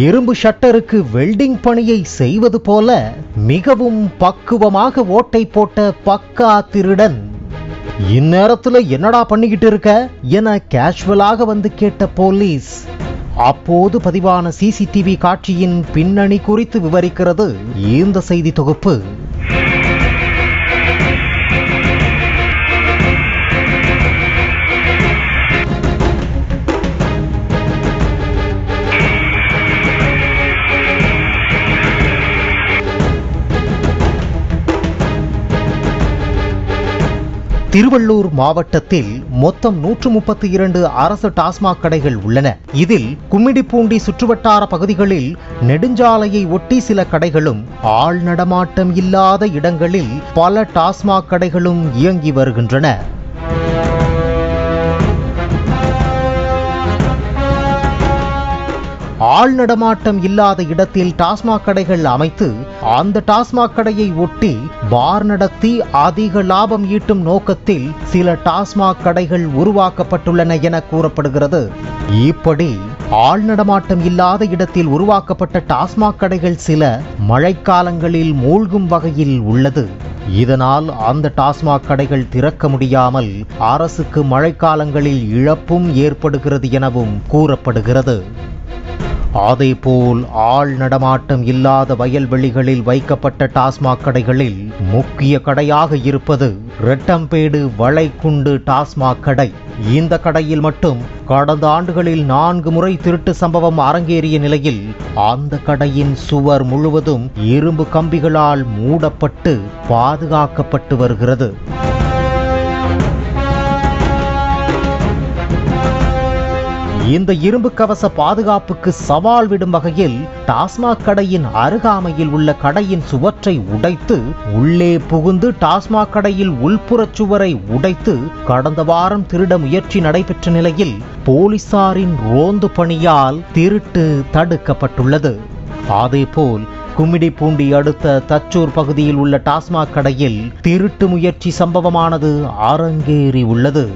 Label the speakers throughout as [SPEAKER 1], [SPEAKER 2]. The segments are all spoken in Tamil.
[SPEAKER 1] இரும்பு ஷட்டருக்கு வெல்டிங் பணியை செய்வது போல மிகவும் பக்குவமாக ஓட்டை போட்ட பக்கா திருடன் இந்நேரத்துல என்னடா பண்ணிக்கிட்டு இருக்க என கேஷுவலாக வந்து கேட்ட போலீஸ் அப்போது பதிவான சிசிடிவி காட்சியின் பின்னணி குறித்து விவரிக்கிறது இந்த செய்தி தொகுப்பு. திருவள்ளூர் மாவட்டத்தில் மொத்தம் நூற்று முப்பத்தி இரண்டு அரசு டாஸ்மாக் கடைகள் உள்ளன. இதில் கும்மிடிப்பூண்டி சுற்றுவட்டார பகுதிகளில் நெடுஞ்சாலையை ஒட்டி சில கடைகளும் ஆள் நடமாட்டம் இல்லாத இடங்களில் பல டாஸ்மாக் கடைகளும் இயங்கி வருகின்றன. ஆள் நடமாட்டம் இல்லாத இடத்தில் டாஸ்மாக் கடைகள் அமைத்து அந்த டாஸ்மாக் கடையை ஒட்டி பார் நடத்தி அதிக லாபம் ஈட்டும் நோக்கத்தில் சில டாஸ்மாக் கடைகள் உருவாக்கப்பட்டுள்ளன என கூறப்படுகிறது. இப்படி ஆள் நடமாட்டம் இல்லாத இடத்தில் உருவாக்கப்பட்ட டாஸ்மாக் கடைகள் சில மழைக்காலங்களில் மூழ்கும் வகையில் உள்ளது. இதனால் அந்த டாஸ்மாக் கடைகள் திறக்க முடியாமல் அரசுக்கு மழைக்காலங்களில் இழப்பும் ஏற்படுகிறது எனவும் கூறப்படுகிறது. அதேபோல் ஆள் நடமாட்டம் இல்லாத வயல்வெளிகளில் வைக்கப்பட்ட டாஸ்மாக் கடைகளில் முக்கிய கடையாக இருப்பது ரெட்டம்பேடு வளைக்குண்டு டாஸ்மாக் கடை. இந்த கடையில் மட்டும் கடந்த ஆண்டுகளில் நான்கு முறை திருட்டு சம்பவம் அரங்கேறிய நிலையில் அந்த கடையின் சுவர் முழுவதும் இரும்பு கம்பிகளால் மூடப்பட்டு பாதுகாக்கப்பட்டு வருகிறது. இந்த இரும்பு கவச பாதுகாப்புக்கு சவால் விடும் வகையில் டாஸ்மாக் கடையின் அருகாமையில் உள்ள கடையின் சுவற்றை உடைத்து உள்ளே புகுந்து டாஸ்மாக் கடையில் உள்புறச் சுவரை உடைத்து கடந்த வாரம் திருட முயற்சி நடைபெற்ற நிலையில் போலீசாரின் ரோந்து பணியால் திருட்டு தடுக்கப்பட்டுள்ளது. அதேபோல் கும்மிடிப்பூண்டி அடுத்த தச்சூர் பகுதியில் உள்ள டாஸ்மாக் கடையில் திருட்டு முயற்சி சம்பவமானது அரங்கேறி உள்ளது.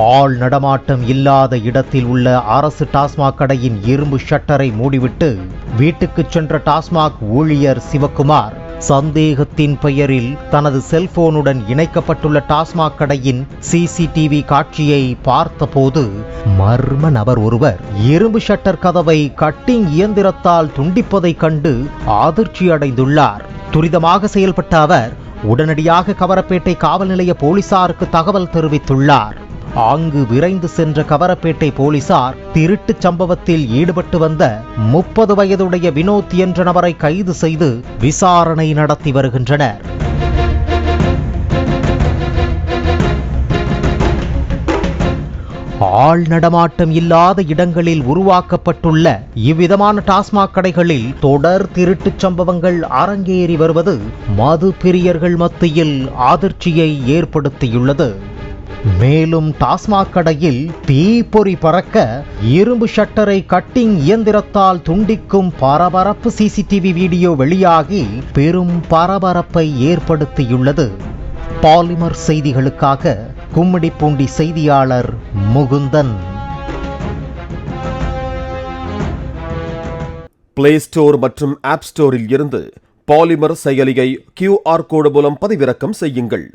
[SPEAKER 1] ஆள் நடமாட்டம் இல்லாத இடத்தில் உள்ள அரசு டாஸ்மாக் கடையின் இரும்பு ஷட்டரை மூடிவிட்டு வீட்டுக்கு சென்ற டாஸ்மாக் ஊழியர் சிவக்குமார் சந்தேகத்தின் பெயரில் தனது செல்போனுடன் இணைக்கப்பட்டுள்ள டாஸ்மாக் கடையின் சிசிடிவி காட்சியை பார்த்தபோது மர்ம நபர் ஒருவர் இரும்பு ஷட்டர் கதவை கட்டிங் இயந்திரத்தால் துண்டிப்பதைக் கண்டு அதிர்ச்சி அடைந்துள்ளார். துரிதமாக செயல்பட்ட அவர் உடனடியாக கவரப்பேட்டை காவல் நிலைய போலீசாருக்கு தகவல் தெரிவித்துள்ளார். அங்கு விரைந்து சென்ற கவரப்பேட்டை போலீசார் திருட்டுச் சம்பவத்தில் ஈடுபட்டு வந்த முப்பது வயதுடைய வினோத் என்ற நபரை கைது செய்து விசாரணை நடத்தி வருகின்றனர். ஆள் நடமாட்டம் இல்லாத இடங்களில் உருவாக்கப்பட்டுள்ள இவ்விதமான டாஸ்மாக் கடைகளில் தொடர் திருட்டுச் சம்பவங்கள் அரங்கேறி வருவது மது பிரியர்கள் மத்தியில் அதிர்ச்சியை ஏற்படுத்தியுள்ளது. மேலும் டாஸ்மாக் கடையில் தீப்பொறி பறக்க இரும்பு ஷட்டரை கட்டிங் இயந்திரத்தால் துண்டிக்கும் பரபரப்பு சிசிடிவி வீடியோ வெளியாகி பெரும் பரபரப்பை ஏற்படுத்தியுள்ளது. பாலிமர் செய்திகளுக்காக கும்மிடிப்பூண்டி செய்தியாளர் முகுந்தன்.
[SPEAKER 2] பிளே ஸ்டோர் மற்றும் ஆப் ஸ்டோரில் இருந்து பாலிமர் செயலியை கியூஆர் கோடு மூலம் பதிவிறக்கம் செய்யுங்கள்.